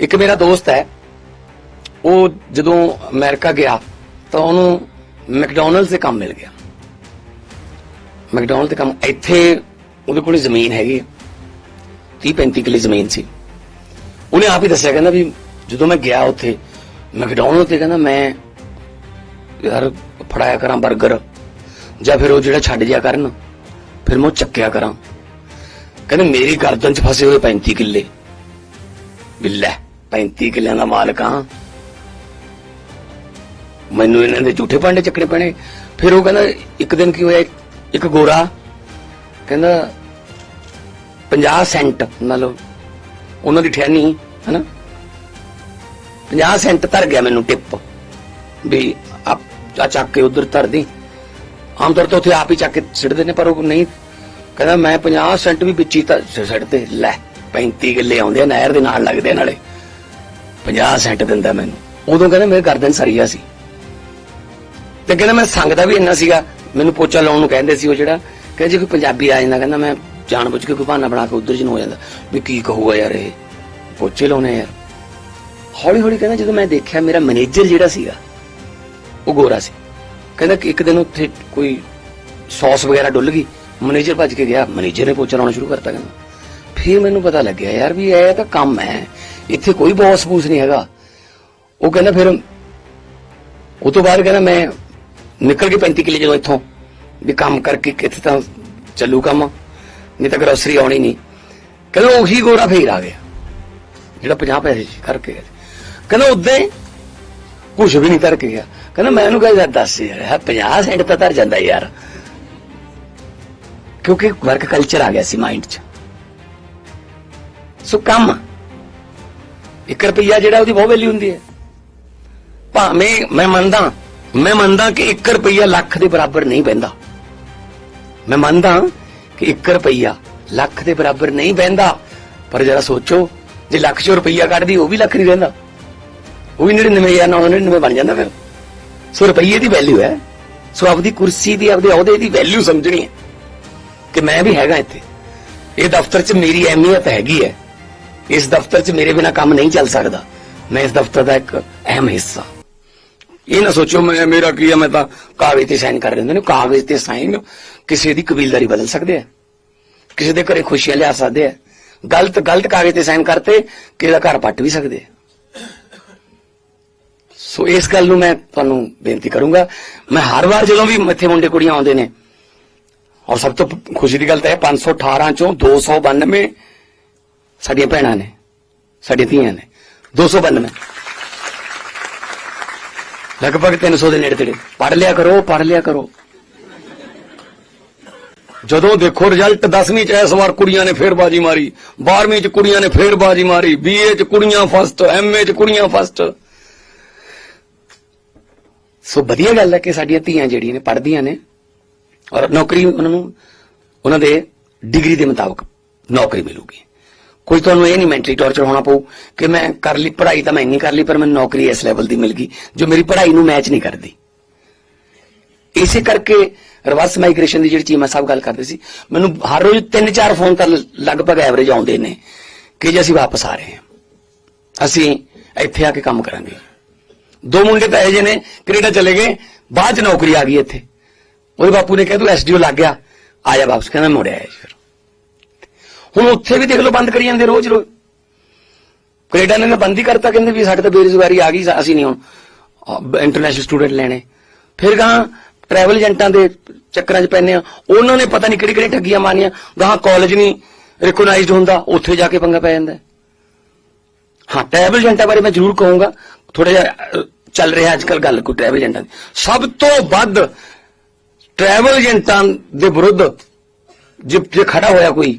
ਇੱਕ ਮੇਰਾ ਦੋਸਤ ਹੈ, ਉਹ ਜਦੋਂ ਅਮਰੀਕਾ ਗਿਆ ਤਾਂ ਉਹਨੂੰ ਮੈਕਡੋਨਲਡ ਦੇ ਕੰਮ ਮਿਲ ਗਿਆ। ਮੈਕਡੋਨਲਡ ਦੇ ਕੰਮ, ਇੱਥੇ ਉਹਦੇ ਕੋਲ ਜ਼ਮੀਨ ਹੈਗੀ 30 35 ਕਿੱਲੇ ਜ਼ਮੀਨ ਸੀ। ਉਹਨੇ ਆਪ ਹੀ ਦੱਸਿਆ, ਕਹਿੰਦਾ ਵੀ ਜਦੋਂ ਮੈਂ ਗਿਆ ਉੱਥੇ ਮੈਕਡੋਨਲਡ ਤੇ ਕਹਿੰਦਾ ਮੈਂ ਯਾਰ ਫੜਾਇਆ ਕਰਾਂ 버ਗਰ ਜਾਂ ਫਿਰ ਉਹ ਜਿਹੜਾ ਛੱਡ ਜਿਆ ਕਰਨ, ਫਿਰ ਮੈਂ ਉਹ ਚੱਕਿਆ ਕਰਾਂ। ਕਹਿੰਦਾ ਮੇਰੀ ਗਰਦਨ 'ਚ ਫਸੇ ਹੋਏ 35 ਕਿੱਲੇ। ਬਿੱਲਾ 35 ਕਿੱਲਿਆਂ ਦਾ ਮਾਲਕ ਹਾਂ। ਮੈਨੂੰ ਇਹਨਾਂ ਦੇ ਝੂਠੇ ਭਾਂਡੇ ਚੱਕਣੇ ਪੈਣੇ। ਫਿਰ ਉਹ ਕਹਿੰਦਾ, ਇੱਕ ਦਿਨ ਕੀ ਹੋਇਆ? ਇੱਕ ਗੋਰਾ। ਕਹਿੰਦਾ 50 ਸੈਂਟ, ਮੰਨ ਉਹਨਾਂ ਦੀ ਠਹਿਣੀ ਹਨਾ? 50 ਸੈਂਟ ਧਰ ਗਿਆ ਮੈਨੂੰ ਟਿਪ। ਵੀ ਆ ਚੱਕ ਕੇ ਉਧਰ ਧਰ ਦੀ ਆਮ ਤੌਰ ਤੇ ਉੱਥੇ ਆਪ ਹੀ ਚੱਕ ਕੇ ਸਿੱਟਦੇ ਨੇ, ਪਰ ਉਹ ਨਹੀਂ। ਕਹਿੰਦਾ, ਮੈਂ 50 ਸੈਂਟ ਵੀ ਵਿੱਚ ਹੀ ਤਾਂ ਸਿੱਟਦੇ। ਲੈ 35 ਕਿੱਲੇ ਆਉਂਦੇ ਆ, ਨਹਿਰ ਦੇ ਨਾਲ ਲੱਗਦੇ ਨਾਲੇ। 50 ਸੈਂਟ ਦਿੰਦਾ ਮੈਨੂੰ। ਉਦੋਂ ਕਹਿੰਦਾ ਮੇਰੇ ਗਰਦਨ ਸਰੀਆ ਸੀ। ਤੇ ਕਹਿੰਦਾ ਮੈਂ ਸੰਗਦਾ ਵੀ ਇੰਨਾ ਸੀਗਾ, ਮੈਨੂੰ ਪੋਚਾ ਲਾਉਣ ਨੂੰ ਕਹਿੰਦੇ ਸੀ ਉਹ ਜਿਹੜਾ। ਕਹਿੰਦਾ ਜੇ ਕੋਈ ਪੰਜਾਬੀ ਆ ਜਾਂਦਾ, ਕਹਿੰਦਾ ਮੈਂ ਜਾਣ ਬੁੱਝ ਕੇ ਕੋਈ ਬਹਾਨਾ ਬਣਾ ਕੇ ਉਧਰ ਜਨ ਹੋ ਜਾਂਦਾ। ਵੀ ਕੀ ਕਹੂਗਾ ਯਾਰ ਇਹ? ਪੋਚੇ ਲਾਉਣੇ ਯਾਰ ਹੌਲੀ ਹੌਲੀ ਕਹਿੰਦਾ ਜਦੋਂ ਮੈਂ ਦੇਖਿਆ ਮੇਰਾ ਮੈਨੇਜਰ ਜਿਹੜਾ ਸੀਗਾ, ਉਹ ਗੋਰਾ ਸੀ। ਕਹਿੰਦਾ ਕਿ ਇੱਕ ਦਿਨ ਉੱਥੇ ਕੋਈ ਸੌਸ ਵਗੈਰਾ ਡੁੱਲ ਗਈ। ਮੈਨੇਜਰ ਭੱਜ ਕੇ ਗਿਆ। ਮੈਨੇਜਰ ਨੇ ਪੋਚਾ ਲਾਉਣਾ ਸ਼ੁਰੂ ਕਰਤਾ ਕਹਿੰਦਾ। ਫਿਰ ਮੈਨੂੰ ਪਤਾ ਲੱਗਿਆ ਯਾਰ ਵੀ ਇਹ ਤਾਂ ਕੰਮ ਹੈ। ਇੱਥੇ ਕੋਈ ਬੌਸ ਬੂਸ ਨਹੀਂ ਹੈਗਾ। ਉਹ ਕਹਿੰਦਾ ਫਿਰ ਉਹ ਤੋਂ ਬਾਅਦ ਕਹਿੰਦਾ ਮੈਂ ਨਿਕਲ ਕੇ 35 ਕਿਲੇ ਜਦੋਂ ਇੱਥੋਂ, ਵੀ ਕੰਮ ਕਰਕੇ ਕਿੱਥੇ ਤਾਂ ਚੱਲੂ ਕੰਮ, ਨਹੀਂ ਤਾਂ ਗਰੋਸਰੀ ਆਉਣੀ ਨਹੀਂ। ਕਹਿੰਦਾ ਉਹੀ ਗੋਰਾ ਫੇਰ ਆ ਗਿਆ, ਜਿਹੜਾ 50 ਪੈਸੇ ਸੀ ਕਰਕੇ ਕਹਿੰਦਾ ਉਦਾਂ ਹੀ ਕੁਝ ਵੀ ਨਹੀਂ ਧਰ ਕੇ ਗਿਆ। ਕਹਿੰਦਾ ਮੈਂ ਉਹਨੂੰ ਕਹਿੰਦਾ ਦੱਸ ਯਾਰ, ਆਹ 50 ਸੈਂਟ ਤਾਂ ਧਰ ਜਾਂਦਾ ਯਾਰ। ਕਿਉਂਕਿ ਵਰਕ ਕਲਚਰ ਆ ਗਿਆ ਸੀ ਮਾਈਂਡ 'ਚ। ਸੋ ਕੰਮ 1 ਰੁਪਈਆ ਜਿਹੜਾ ਉਹਦੀ ਬਹੁਤ ਵੈਲਿਊ ਹੁੰਦੀ ਹੈ। ਭਾਵੇਂ ਮੈਂ ਮੰਨਦਾ ਮੈਂ ਮੰਨਦਾ ਕਿ 1 ਰੁਪਈਆ ਲੱਖ ਦੇ ਬਰਾਬਰ ਨਹੀਂ ਪੈਂਦਾ ਮੈਂ ਮੰਨਦਾ ਕਿ 1 ਰੁਪਈਆ ਲੱਖ ਦੇ ਬਰਾਬਰ ਨਹੀਂ ਪੈਂਦਾ ਪਰ ਜਰਾ ਸੋਚੋ, ਜੇ ਲੱਖ ਚੋਂ ਰੁਪਈਆ ਕੱਢਦੀ, ਉਹ ਵੀ ਲੱਖ ਨਹੀਂ ਰਹਿੰਦਾ ਉਹ ਵੀ 99999 ਬਣ ਜਾਂਦਾ ਫਿਰ। ਸੋ ਰੁਪਈਏ ਦੀ ਵੈਲਿਊ ਹੈ। ਸੋ ਆਪਦੀ ਕੁਰਸੀ ਦੀ, ਆਪਦੇ ਅਹੁਦੇ ਦੀ ਵੈਲਿਊ ਸਮਝਣੀ ਹੈ ਕਿ ਮੈਂ ਵੀ ਹੈਗਾ ਇੱਥੇ। ਇਹ ਦਫ਼ਤਰ 'ਚ ਮੇਰੀ ਅਹਿਮੀਅਤ ਹੈਗੀ ਹੈ। ਇਸ ਦਫ਼ਤਰ 'ਚ ਮੇਰੇ ਬਿਨਾ ਕੰਮ ਨਹੀਂ ਚੱਲ ਸਕਦਾ। ਮੈਂ ਇਸ ਦਫ਼ਤਰ ਦਾ ਇੱਕ ਅਹਿਮ ਹਿੱਸਾ। ਇਹ ਨਾ ਸੋਚੋ, ਮੈਂ, ਮੇਰਾ ਕੀ ਹੈ ਮੈਂ ਤਾਂ ਕਾਗਜ਼ ਤੇ ਸਾਈਨ ਕਰ ਦਿੰਦੇ ਨੇ ਕਾਗਜ਼ ਤੇ ਸਾਈਨ ਕਿਸੇ ਦੀ ਕਬੀਲਦਾਰੀ ਬਦਲ ਸਕਦੇ ਆ। ਕਿਸੇ ਦੇ ਘਰੇ ਖੁਸ਼ੀਆਂ ਲਿਆ ਸਕਦੇ ਆ। ਗਲਤ ਗਲਤ ਕਾਗਜ਼ ਤੇ ਸਾਈਨ ਕਰਤੇ, ਕਿਸੇ ਦਾ ਘਰ ਪੱਟ ਵੀ ਸਕਦੇ ਆ। ਸੋ ਇਸ ਗੱਲ ਨੂੰ ਮੈਂ ਤੁਹਾਨੂੰ ਬੇਨਤੀ ਕਰੂੰਗਾ। ਮੈਂ ਹਰ ਵਾਰ ਜਦੋਂ ਵੀ ਮੱਥੇ ਮੁੰਡੇ ਕੁੜੀਆਂ ਆਉਂਦੇ ਨੇ, ਔਰ ਸਭ ਤੋਂ ਖੁਸ਼ੀ ਦੀ ਗੱਲ ਤਾਂ ਹੈ 518 ਚੋਂ 292 ਸਾਡੀਆਂ ਭੈਣਾਂ ਨੇ, ਸਾਡੀਆਂ ਧੀਆਂ ਨੇ 292 ਲਗਭਗ 300 ਦੇ ਨੇੜੇ ਤੇੜੇ। ਪੜ ਲਿਆ ਕਰੋ ਪੜ ਲਿਆ ਕਰੋ। ਜਦੋਂ ਦੇਖੋ ਰਿਜ਼ਲਟ 10ਵੀਂ ਚ ਇਸ ਵਾਰ ਕੁੜੀਆਂ ਨੇ ਫੇਰ ਬਾਜੀ ਮਾਰੀ 12ਵੀਂ ਚ ਕੁੜੀਆਂ ਨੇ ਫੇਰ ਬਾਜੀ ਮਾਰੀ, ਬੀਏ ਚ ਕੁੜੀਆਂ ਫਸਟ, ਐਮਏ ਚ ਕੁੜੀਆਂ ਫਸਟ। ਸੋ ਵਧੀਆ ਗੱਲ ਹੈ ਕਿ ਸਾਡੀਆਂ ਧੀਆਂ ਜਿਹੜੀਆਂ ਨੇ, ਪੜ੍ਹਦੀਆਂ ਨੇ ਔਰ ਨੌਕਰੀ ਉਹਨਾਂ ਨੂੰ, ਉਹਨਾਂ ਦੇ ਡਿਗਰੀ ਦੇ ਮੁਤਾਬਕ ਨੌਕਰੀ ਮਿਲੂਗੀ। ਕੋਈ ਤੁਹਾਨੂੰ ਇਹ ਨਹੀਂ ਮੈਂਟਲੀ ਟੌਰਚਰ ਹੋਣਾ ਪਊ ਕਿ ਮੈਂ ਕਰ ਲਈ, ਪੜ੍ਹਾਈ ਤਾਂ ਮੈਂ ਇੰਨੀ ਕਰ ਲਈ, ਪਰ ਮੈਨੂੰ ਨੌਕਰੀ ਇਸ ਲੈਵਲ ਦੀ ਮਿਲ ਗਈ, ਜੋ ਮੇਰੀ ਪੜ੍ਹਾਈ ਨੂੰ ਮੈਚ ਨਹੀਂ ਕਰਦੀ। ਇਸੇ ਕਰਕੇ ਰਿਵਰਸ ਮਾਈਗ੍ਰੇਸ਼ਨ ਦੀ ਜਿਹੜੀ ਚੀਮਾ ਸਾਹਿਬ ਗੱਲ ਕਰਦੇ ਸੀ, ਮੈਨੂੰ ਹਰ ਰੋਜ਼ 3-4 ਫੋਨ ਤਾਂ ਲਗਭਗ ਐਵਰੇਜ ਆਉਂਦੇ ਨੇ ਕਿ ਜੇ ਅਸੀਂ ਵਾਪਸ ਆ ਰਹੇ ਹਾਂ। ਅਸੀਂ ਇੱਥੇ ਆ ਕੇ ਕੰਮ ਕਰਾਂਗੇ। ਦੋ ਮੁੰਡੇ ਤਾਂ ਇਹ ਜਿਹੇ ਨੇ, ਕੈਨੇਡਾ ਚਲੇ ਗਏ, ਬਾਅਦ ਚ ਨੌਕਰੀ ਆ ਗਈ ਇੱਥੇ। ਉਹਦੇ ਬਾਪੂ ਨੇ ਕਿਹਾ, ਤੂੰ ਐਸਡੀਓ ਲੱਗ ਗਿਆ, ਆ ਜਾ ਵਾਪਸ, ਕਹਿੰਦਾ ਮੁੜਿਆ ਫਿਰ। ਹੁਣ ਉੱਥੇ ਵੀ ਦੇਖ ਲਓ, ਬੰਦ ਕਰੀ ਜਾਂਦੇ ਰੋਜ਼ ਰੋਜ਼। ਕੈਨੇਡਾ ਨੇ ਤਾਂ ਬੰਦ ਹੀ ਕਰਤਾ, ਕਹਿੰਦੇ ਵੀ ਸਾਡੇ ਤਾਂ ਬੇਰੁਜ਼ਗਾਰੀ ਆ ਗਈ, ਅਸੀਂ ਨਹੀਂ ਹੁਣ ਇੰਟਰਨੈਸ਼ਨਲ ਸਟੂਡੈਂਟ ਲੈਣੇ। ਫਿਰ ਗਾਂ ਟਰੈਵਲ ਏਜੰਟਾਂ ਦੇ ਚੱਕਰਾਂ 'ਚ ਪੈਨੇ ਆ। ਉਹਨਾਂ ਨੇ ਪਤਾ ਨਹੀਂ ਕਿਹੜੀ ਕਿਹੜੀ ਠੱਗੀਆਂ ਮਾਰੀਆਂ। ਗਾਂ ਕਾਲਜ ਨਹੀਂ ਰਿਕਗਨਾਈਜ਼ਡ ਹੁੰਦਾ, ਉੱਥੇ ਜਾ ਕੇ ਪੰਗਾ ਪੈ ਜਾਂਦਾ। ਹਾਂ ਟਰੈਵਲ ਏਜੰਟਾਂ ਬਾਰੇ ਮੈਂ ਜ਼ਰੂਰ ਕਹੂੰਗਾ। ਥੋੜਾ ਜਿਹਾ ਚੱਲ ਰਿਹਾ ਅੱਜ ਕੱਲ ਗੱਲ ਕੋਈ ਟਰੈਵਲ ਏਜੰਟਾਂ ਦੀ। ਸਭ ਤੋਂ ਵੱਧ ਟਰੈਵਲ ਏਜੰਟਾਂ ਦੇ ਵਿਰੁੱਧ ਜੇ ਜੇ ਖੜਾ ਹੋਇਆ ਕੋਈ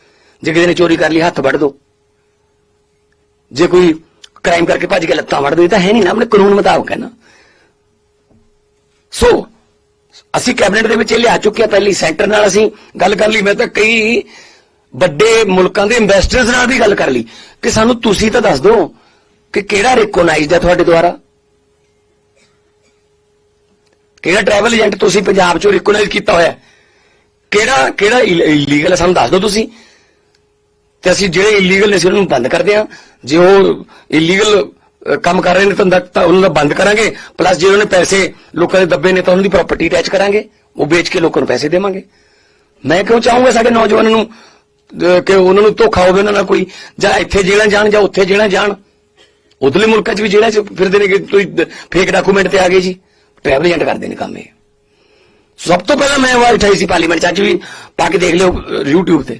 ਜੇ ਕਿਸੇ ਨੇ ਚੋਰੀ ਕਰ ਲਈ, ਹੱਥ ਵੱਢ ਦੋ। ਜੇ ਕੋਈ ਕ੍ਰਾਈਮ ਕਰਕੇ ਭੱਜ ਕੇ ਲੱਤਾਂ ਵੱਢ ਦੋ, ਇਹ ਤਾਂ ਹੈ ਨਹੀਂ ਨਾ, ਆਪਣੇ ਕਾਨੂੰਨ ਮੁਤਾਬਕ ਹੈ ਨਾ। ਸੋ ਅਸੀਂ ਕੈਬਨਿਟ ਦੇ ਵਿੱਚ ਲਿਆ ਚੁੱਕੇ ਆ ਪਹਿਲੀ ਸੈਂਟਰ ਨਾਲ ਅਸੀਂ ਗੱਲ ਕਰ ਲਈ। ਮੈਂ ਤਾਂ ਕਈ ਵੱਡੇ ਮੁਲਕਾਂ ਦੇ ਇਨਵੈਸਟਰਸ ਨਾਲ ਵੀ ਗੱਲ ਕਰ ਲਈ। ਕਿ ਸਾਨੂੰ ਤੁਸੀਂ ਤਾਂ ਦੱਸ ਦਿਓ ਕਿ ਕਿਹੜਾ ਰੈਕੋਗਨਾਈਜ਼ਡ ਹੈ ਤੁਹਾਡੇ ਦੁਆਰਾ? ਕਿਹੜਾ ਟਰੈਵਲ ਏਜੰਟ ਤੁਸੀਂ ਪੰਜਾਬ ਚੋਂ ਰੈਕੋਗਨਾਈਜ਼ ਕੀਤਾ ਹੋਇਆ? ਕਿਹੜਾ ਕਿਹੜਾ ਇਲੀਗਲ ਹੈ? ਸਾਨੂੰ ਦੱਸ ਦਿਓ ਤੁਸੀਂ। ਤੇ ਅਸੀਂ ਜਿਹੜੇ ਇਲੀਗਲ ਨੇ ਅਸੀਂ ਉਹਨਾਂ ਨੂੰ ਬੰਦ ਕਰਦੇ ਹਾਂ। ਜੇ ਉਹ ਇਲੀਗਲ ਕੰਮ ਕਰ ਰਹੇ ਨੇ ਤਾਂ ਤਾਂ ਉਹਨਾਂ ਦਾ ਬੰਦ ਕਰਾਂਗੇ। ਪਲੱਸ ਜੇ ਉਹਨਾਂ ਨੇ ਪੈਸੇ ਲੋਕਾਂ ਦੇ ਦੱਬੇ ਨੇ ਤਾਂ ਉਹਨਾਂ ਦੀ ਪ੍ਰਾਪਰਟੀ ਅਟੈਚ ਕਰਾਂਗੇ। ਉਹ ਵੇਚ ਕੇ ਲੋਕਾਂ ਨੂੰ ਪੈਸੇ ਦੇਵਾਂਗੇ। ਮੈਂ ਕਿਉਂ ਚਾਹੂੰਗਾ ਸਾਡੇ ਨੌਜਵਾਨਾਂ ਨੂੰ ਕਿ ਉਹਨਾਂ ਨੂੰ ਧੋਖਾ ਹੋਵੇ ਉਹਨਾਂ ਨਾਲ ਕੋਈ? ਜਾਂ ਇੱਥੇ ਜੇਲ੍ਹਾਂ ਜਾਣ ਜਾਂ ਉੱਥੇ ਜੇਲ੍ਹਾਂ ਜਾਣ। ਉਧਰਲੇ ਮੁਲਕਾਂ 'ਚ ਵੀ ਜੇਲ੍ਹਾਂ 'ਚ ਫਿਰਦੇ ਨੇ ਕਿ ਤੁਸੀਂ ਫੇਕ ਡਾਕੂਮੈਂਟ ਤੇ ਆ ਗਏ ਜੀ। ਟਰੈਵਲ ਏਜੰਟ ਕਰਦੇ ਨੇ ਕੰਮ ਇਹ। ਸਭ ਤੋਂ ਪਹਿਲਾਂ ਮੈਂ ਆਵਾਜ਼ ਉਠਾਈ ਸੀ ਪਾਰਲੀਮੈਂਟ 'ਚ। ਅੱਜ ਵੀ ਪਾ ਕੇ ਦੇਖ ਲਿਓ ਅਹ, YouTube ਤੇ।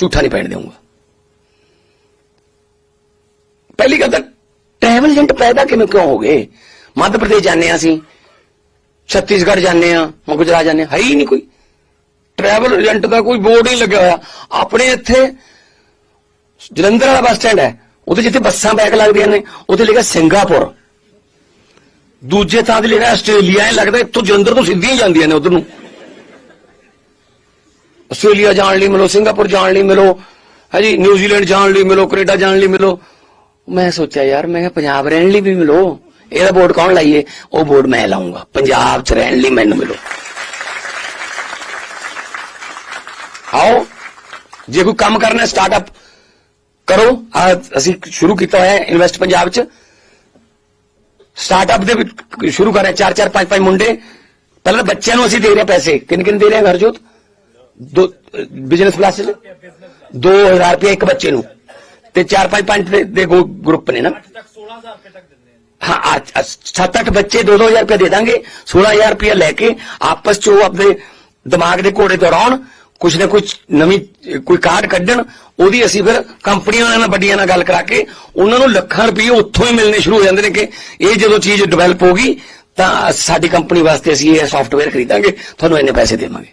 ਝੂਠਾ ਨਹੀਂ ਪੈਣ ਦੇਵਾਂਗਾ ਪਹਿਲੀ ਗੱਲ ਤਾਂ ਟਰੈਵਲ ਏਜੰਟ ਪੈਦਾ ਕਿਵੇਂ ਕਿਉਂ ਹੋ ਗਏ? ਮੱਧ ਪ੍ਰਦੇਸ਼ ਜਾਂਦੇ ਹਾਂ ਅਸੀਂ। ਛੱਤੀਸਗੜ੍ਹ ਜਾਂਦੇ ਆ ਗੁਜਰਾਤ ਜਾਂਦੇ ਹਾਂ, ਹੈ ਹੀ ਨਹੀਂ ਕੋਈ। ਟਰੈਵਲ ਏਜੰਟ ਦਾ ਕੋਈ ਬੋਰਡ ਨਹੀਂ ਲੱਗਿਆ ਹੋਇਆ। ਆਪਣੇ ਇੱਥੇ ਜਲੰਧਰ ਵਾਲਾ ਬੱਸ ਸਟੈਂਡ ਹੈ। ਉਹਦੇ ਜਿੱਥੇ ਬੱਸਾਂ ਬੈਕ ਲੱਗਦੀਆਂ ਨੇ ਉੱਥੇ ਲਿਖਿਆ ਸਿੰਗਾਪੁਰ। ਦੂਜੇ ਥਾਂ ਤੇ ਲਿਖਿਆ ਆਸਟ੍ਰੇਲੀਆ ਇਹ ਲੱਗਦਾ, ਇੱਥੋਂ ਜਲੰਧਰ ਤੋਂ ਸਿੱਧੀਆਂ ਹੀ ਜਾਂਦੀਆਂ ਨੇ ਉਧਰ ਨੂੰ। ਆਸਟ੍ਰੇਲੀਆ ਜਾਣ ਲਈ ਮਿਲੋ, ਸਿੰਗਾਪੁਰ ਜਾਣ ਲਈ ਮਿਲੋ ਹਾਂਜੀ ਨਿਊਜ਼ੀਲੈਂਡ ਜਾਣ ਲਈ ਮਿਲੋ, ਕੈਨੇਡਾ ਜਾਣ ਲਈ ਮਿਲੋ। ਮੈਂ ਸੋਚਿਆ ਯਾਰ, ਮੈਂ ਕਿਹਾ ਪੰਜਾਬ ਰਹਿਣ ਲਈ ਵੀ ਮਿਲੋ ਇਹਦਾ ਬੋਰਡ ਕੌਣ ਲਾਈਏ? ਉਹ ਬੋਰਡ ਮੈਂ ਲਾਉਂਗਾ ਪੰਜਾਬ 'ਚ ਰਹਿਣ ਲਈ ਮੈਨੂੰ ਮਿਲੋ। ਆਓ, ਜੇ ਕੋਈ ਕੰਮ ਕਰਨਾ ਸਟਾਰਟਅਪ ਕਰੋ। ਅਸੀਂ ਸ਼ੁਰੂ ਕੀਤਾ ਹੋਇਆ ਇਨਵੈਸਟ ਪੰਜਾਬ 'ਚ। ਸਟਾਰਟਅਪ ਦੇ ਸ਼ੁਰੂ ਕਰ ਰਹੇ ਚਾਰ ਚਾਰ, ਪੰਜ ਪੰਜ ਮੁੰਡੇ। ਪਹਿਲਾਂ ਬੱਚਿਆਂ ਨੂੰ ਅਸੀਂ ਦੇ ਰਹੇ ਪੈਸੇ। ਕਿੰਨ ਕਿੰਨ ਦੇ ਰਹੇ ਹਾਂ ਘਰਜੋਤ? ਦੋ ਬਿਜ਼ਨਸ ਕਲਾਸ 'ਚ 2000 ਰੁਪਏ ਇੱਕ ਬੱਚੇ ਨੂੰ। ਤੇ ਚਾਰ ਪੰਜ ਪੰਜ ਦੇ- ਗਰੁੱਪ ਨੇ ਨਾ। ਤੱਕ 16000 ਰੁਪਏ ਤੱਕ ਦਿੰਦੇ ਆ ਹਾਂ, ਅੱਜ- ਅੱਜ ਸੱਤ ਅੱਠ ਬੱਚੇ 2-2000 ਰੁਪਏ ਦੇ ਦਾਂਗੇ। 16000 ਰੁਪਏ ਲੈ ਕੇ ਆਪਸ ਚ ਉਹ ਆਪਣੇ ਦਿਮਾਗ ਦੇ ਘੋੜੇ ਦੌੜਾਉਣ। ਕੁਛ ਨਾ ਕੁਛ ਨਵੀਂ, ਕੋਈ ਕਾਰਡ ਕੱਢਣ। ਉਹਦੀ ਅਸੀਂ ਫਿਰ ਕੰਪਨੀਆਂ ਨਾਲ ਵੱਡੀਆਂ ਨਾਲ ਗੱਲ ਕਰਾ ਕੇ ਉਹਨਾਂ ਨੂੰ ਲੱਖਾਂ ਰੁਪਏ ਉੱਥੋਂ ਹੀ ਮਿਲਣੇ ਸ਼ੁਰੂ ਹੋ ਜਾਂਦੇ ਨੇ ਕਿ ਇਹ ਜਦੋਂ ਚੀਜ਼ ਡਿਵੈਲਪ ਹੋ ਗਈ ਤਾਂ ਸਾਡੀ ਕੰਪਨੀ ਵਾਸਤੇ ਅਸੀਂ ਇਹ ਸੌਫਟਵੇਅਰ ਖਰੀਦਾਂਗੇ। ਤੁਹਾਨੂੰ ਇੰਨੇ ਪੈਸੇ ਦੇਵਾਂਗੇ।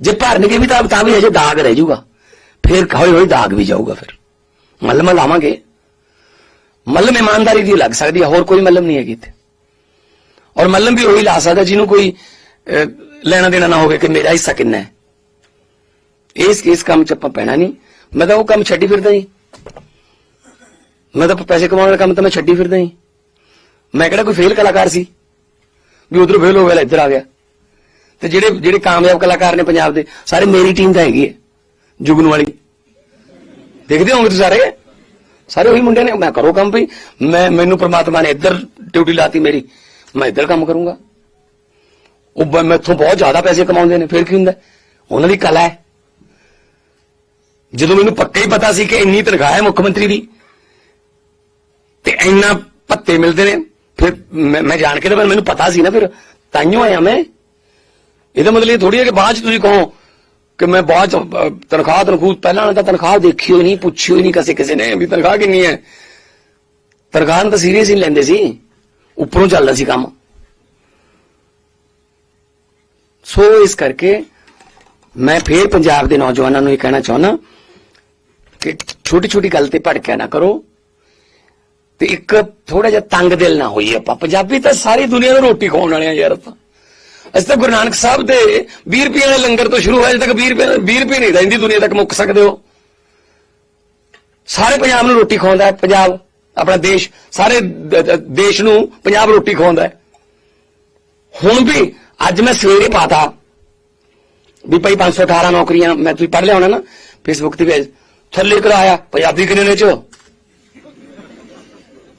ਜੇ ਭਰਨਗੇ ਵੀ ਤਾਂ ਤਾਂ ਵੀ ਅਜੇ ਦਾਗ ਰਹਿ ਜਾਊਗਾ। ਫਿਰ ਹੌਲੀ ਹੌਲੀ ਦਾਗ ਵੀ ਜਾਊਗਾ ਫਿਰ। ਮੱਲਮ ਲਾਵਾਂਗੇ ਮੱਲਮ ਇਮਾਨਦਾਰੀ ਦੀ ਲੱਗ ਸਕਦੀ ਹੈ ਹੋਰ ਕੋਈ ਮੱਲਮ ਨਹੀਂ ਹੈਗੀ ਇੱਥੇ। ਔਰ ਮੱਲਮ ਵੀ ਉਹੀ ਲਾ ਸਕਦਾ ਜਿਹਨੂੰ ਕੋਈ ਲੈਣਾ ਦੇਣਾ ਨਾ ਹੋਵੇ ਕਿ ਮੇਰਾ ਹਿੱਸਾ ਕਿੰਨਾ ਹੈ। ਇਸ ਇਸ ਕੰਮ 'ਚ ਆਪਾਂ ਪੈਣਾ ਨਹੀਂ। ਮੈਂ ਤਾਂ ਉਹ ਕੰਮ ਛੱਡੀ ਫਿਰਦਾ ਜੀ। ਮੈਂ ਤਾਂ ਪੈਸੇ ਕਮਾਉਣ ਵਾਲਾ ਕੰਮ ਤਾਂ ਮੈਂ ਛੱਡੀ ਫਿਰਦਾ ਜੀ। ਮੈਂ ਕਿਹੜਾ ਕੋਈ ਫੇਲ ਕਲਾਕਾਰ ਸੀ? ਵੀ ਉਧਰ ਫੇਲ ਹੋ ਗਿਆ, ਇੱਧਰ ਆ ਗਿਆ। ਤੇ ਜਿਹੜੇ ਜਿਹੜੇ ਕਾਮਯਾਬ ਕਲਾਕਾਰ ਨੇ ਪੰਜਾਬ ਦੇ, ਸਾਰੇ ਮੇਰੀ ਟੀਮ ਦਾ ਹੈਗੀ ਹੈ, ਜੁਗਨ ਵਾਲੀ। ਦੇਖਦੇ ਹੋਗੇ ਤੁਸੀਂ ਸਾਰੇ? ਸਾਰੇ ਉਹੀ ਮੁੰਡੇ ਨੇ, ਮੈਂ ਕਰੋ ਕੰਮ ਵੀ ਮੈਂ, ਮੈਨੂੰ ਪ੍ਰਮਾਤਮਾ ਨੇ ਇੱਧਰ ਡਿਊਟੀ ਲਾਤੀ ਮੇਰੀ, ਮੈਂ ਇੱਧਰ ਕੰਮ ਕਰੂੰਗਾ। ਉਹ ਬ- ਮੈਥੋਂ ਬਹੁਤ ਜ਼ਿਆਦਾ ਪੈਸੇ ਕਮਾਉਂਦੇ ਨੇ, ਫਿਰ ਕੀ ਹੁੰਦਾ? ਉਹਨਾਂ ਦੀ ਕਲਾ ਹੈ। ਜਦੋਂ ਮੈਨੂੰ ਪੱਕਾ ਹੀ ਪਤਾ ਸੀ ਕਿ ਇੰਨੀ ਤਨਖਾਹ ਹੈ ਮੁੱਖ ਮੰਤਰੀ ਦੀ, ਤੇ ਇੰਨਾ ਭੱਤੇ ਮਿਲਦੇ ਨੇ, ਫਿਰ ਮੈਂ ਮੈਂ ਜਾਣ ਕੇ ਤਾਂ ਮੈਨੂੰ ਪਤਾ ਸੀ ਨਾ ਫਿਰ ਤਾਈਓ ਆਇਆ ਮੈਂ। ਇਹਦਾ ਮਤਲਬ ਇਹ ਥੋੜੀ ਹੈ ਕਿ ਬਾਅਦ ਚ ਤੁਸੀਂ ਕਹੋ ਕਿ ਮੈਂ ਬਾਅਦ ਚ ਤਨਖਾਹ, ਤਨਖੂਹ, ਪਹਿਲਾਂ ਵਾਲਾ ਤਾਂ ਤਨਖਾਹ ਦੇਖੀ ਹੋਈ ਨਹੀਂ, ਪੁੱਛੀ ਹੋਈ ਨਹੀਂ ਕਿਸੇ ਕਿਸੇ ਨੇ ਵੀ ਤਨਖਾਹ ਕਿੰਨੀ ਹੈ। ਤਨਖਾਹ ਨੂੰ ਤਾਂ ਸੀਰੀਅਸ ਹੀ ਨੀ ਲੈਂਦੇ ਸੀ। ਉੱਪਰੋਂ ਚੱਲਦਾ ਸੀ ਕੰਮ। ਸੋ ਇਸ ਕਰਕੇ ਮੈਂ ਫੇਰ ਪੰਜਾਬ ਦੇ ਨੌਜਵਾਨਾਂ ਨੂੰ ਇਹ ਕਹਿਣਾ ਚਾਹੁੰਦਾ ਕਿ ਛੋਟੀ ਛੋਟੀ ਗੱਲ ਤੇ ਭੜਕਿਆ ਨਾ ਕਰੋ ਤੇ ਇੱਕ ਥੋੜਾ ਜਿਹਾ ਤੰਗ ਦਿਲ ਨਾ ਹੋਈ ਆਪਾਂ। ਪੰਜਾਬੀ ਤਾਂ ਸਾਰੀ ਦੁਨੀਆ ਨੂੰ ਰੋਟੀ ਖਵਾਉਣ ਵਾਲੇ ਆ ਯਾਰ ਆਪਾਂ। ਅਸੀਂ ਤਾਂ ਗੁਰੂ ਨਾਨਕ ਸਾਹਿਬ ਦੇ 20 ਰੁਪਏ ਵਾਲੇ ਲੰਗਰ ਤੋਂ ਸ਼ੁਰੂ ਹੋਇਆ, ਅਜੇ ਤੱਕ 20 ਰੁਪਏ 20 ਰੁਪਏ ਨਹੀਂ ਰਹਿੰਦੀ ਦੁਨੀਆ ਤੱਕ ਮੁੱਕ ਸਕਦੇ ਹੋ। ਸਾਰੇ ਪੰਜਾਬ ਨੂੰ ਰੋਟੀ ਖਵਾਉਂਦਾ ਹੈ, ਪੰਜਾਬ, ਆਪਣਾ ਦੇਸ਼, ਸਾਰੇ ਦੇਸ਼ ਨੂੰ ਪੰਜਾਬ ਰੋਟੀ ਖਵਾਉਂਦਾ ਹੈ। ਹੁਣ ਵੀ ਅੱਜ ਮੈਂ ਸਵੇਰੇ ਪਾਤਾ ਵੀ ਭਾਈ 518 ਨੌਕਰੀਆਂ ਮੈਂ ਤੁਸੀਂ ਪੜ੍ਹ ਲਿਆ ਹੋਣਾ ਨਾ ਫੇਸਬੁੱਕ ਤੇ ਵੀ ਥੱਲੇ ਕਰਾਇਆ ਪੰਜਾਬੀ ਕਿੰਨੇ ਨੇ ਚ?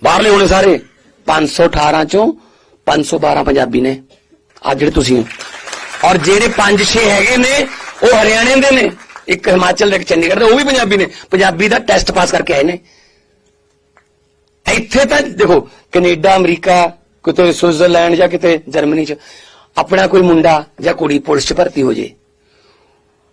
ਬਾਹਰਲੇ ਹੋਣੇ ਸਾਰੇ। 518 ਚੋਂ 512 ਪੰਜਾਬੀ ਨੇ। ਆ ਜਿਹੜੇ ਤੁਸੀਂ ਔਰ ਜਿਹੜੇ 5-6 ਹੈਗੇ ਨੇ, ਉਹ ਹਰਿਆਣੇ ਦੇ ਨੇ। ਇੱਕ ਹਿਮਾਚਲ ਦੇ, ਇੱਕ ਚੰਡੀਗੜ੍ਹ ਦੇ, ਉਹ ਵੀ ਪੰਜਾਬੀ ਨੇ। ਪੰਜਾਬੀ ਦਾ ਟੈਸਟ ਪਾਸ ਕਰਕੇ ਆਏ ਨੇ। ਇੱਥੇ ਤਾਂ ਦੇਖੋ, ਕੈਨੇਡਾ, ਅਮਰੀਕਾ, ਕਿਤੇ ਸਵਿਟਜ਼ਰਲੈਂਡ ਜਾਂ ਕਿਤੇ ਜਰਮਨੀ ਚ, ਆਪਣਾ ਕੋਈ ਮੁੰਡਾ ਜਾਂ ਕੁੜੀ ਪੁਲਿਸ ਚ ਭਰਤੀ ਹੋ ਜੇ।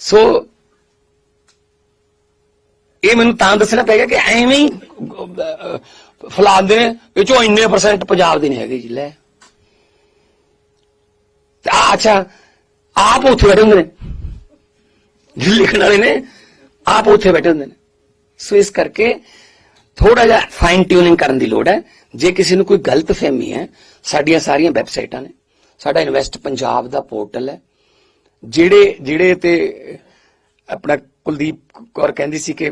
ਸੋ ਇਹ ਮੈਨੂੰ ਤਾਂ ਦੱਸਣਾ ਪਏਗਾ ਕਿ ਐਵੇਂ ਹੀ ਫਲਾਉਂਦੇ ਨੇ ਇਹ ਚੋਂ ਇੰਨੇ ਪਰਸੈਂਟ ਪੰਜਾਬ ਦੇ ਨਹੀਂ ਹੈਗੇ ਜੀ, ਲੈ। ਆ, ਅੱਛਾ, ਆਪ ਉੱਥੇ ਬੈਠੇ ਹੁੰਦੇ ਨੇ। ਜਿਹੜੇ ਲਿਖਣ ਵਾਲੇ ਨੇ, ਆਪ ਉੱਥੇ ਬੈਠੇ ਹੁੰਦੇ ਨੇ। ਸੋ ਇਸ ਕਰਕੇ ਥੋੜਾ ਜਿਹਾ ਫਾਈਨ ਟਿਊਨਿੰਗ ਕਰਨ ਦੀ ਲੋੜ ਹੈ। ਜੇ ਕਿਸੇ ਨੂੰ ਕੋਈ ਗਲਤ ਫਹਿਮੀ ਹੈ, ਸਾਡੀਆਂ ਸਾਰੀਆਂ ਵੈਬਸਾਈਟਾਂ ਨੇ। ਸਾਡਾ ਇਨਵੈਸਟ ਪੰਜਾਬ ਦਾ ਪੋਰਟਲ ਹੈ। ਜਿਹੜੇ ਜਿਹੜੇ ਤੇ ਆਪਣਾ ਕੁਲਦੀਪ ਕੌਰ ਕਹਿੰਦੀ ਸੀ ਕਿ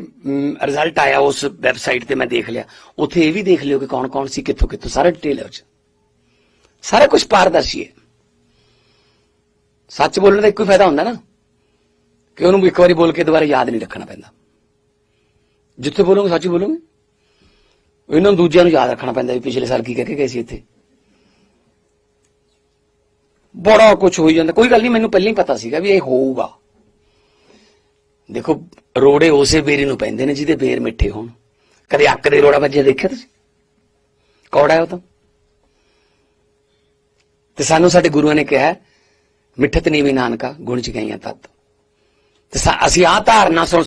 ਰਿਜ਼ਲਟ ਆਇਆ ਉਸ ਵੈਬਸਾਈਟ ਤੇ ਮੈਂ ਦੇਖ ਲਿਆ। ਉੱਥੇ ਇਹ ਵੀ ਦੇਖ ਲਿਓ ਕਿ ਕੌਣ ਕੌਣ ਸੀ, ਕਿੱਥੋਂ ਕਿੱਥੋਂ, ਸਾਰਾ ਡਿਟੇਲ ਹੈ ਉਹ 'ਚ। ਸਾਰਾ ਕੁਝ ਪਾਰਦਰਸ਼ੀ ਹੈ। ਸੱਚ ਬੋਲਣ ਦਾ ਇੱਕੋ ਹੀ ਫਾਇਦਾ ਹੁੰਦਾ ਨਾ, ਕਿ ਉਹਨੂੰ ਇੱਕ ਵਾਰੀ ਬੋਲ ਕੇ ਦੁਬਾਰਾ ਯਾਦ ਨਹੀਂ ਰੱਖਣਾ ਪੈਂਦਾ। ਜਿੱਥੇ ਬੋਲੋਗੇ ਸੱਚ ਹੀ ਬੋਲੋਗੇ। ਇਹਨਾਂ ਨੂੰ ਦੂਜਿਆਂ ਨੂੰ ਯਾਦ ਰੱਖਣਾ ਪੈਂਦਾ ਵੀ ਪਿਛਲੇ ਸਾਲ ਕੀ ਕਹਿ ਕੇ ਗਏ ਸੀ ਇੱਥੇ। ਬੜਾ ਕੁਝ ਹੋਈ ਜਾਂਦਾ। ਕੋਈ ਗੱਲ ਨਹੀਂ, ਮੈਨੂੰ ਪਹਿਲਾਂ ਹੀ ਪਤਾ ਸੀਗਾ ਵੀ ਇਹ ਹੋਊਗਾ। ਦੇਖੋ, ਰੋੜੇ ਉਸੇ ਬੇਰੀ ਨੂੰ ਪੈਂਦੇ ਨੇ ਜਿਹਦੇ ਬੇਰ ਮਿੱਠੇ ਹੋਣ। ਕਦੇ ਅੱਕ ਦੇ ਰੋੜਾ ਵੱਜਿਆ ਦੇਖਿਆ ਤੁਸੀਂ? ਕੌੜਾ ਹੈ ਉਹ ਤਾਂ। ਤੇ ਸਾਨੂੰ ਸਾਡੇ ਗੁਰੂਆਂ ਨੇ ਕਿਹਾ, ਮਿੱਠਤ ਨੀਵੀ ਨਾਨਕਾ, ਗੁਣ ਚ ਗਈਆਂ ਤਤ। ਤੇ ਅਸੀਂ ਆ ਧਾਰਨਾ ਸੁਣ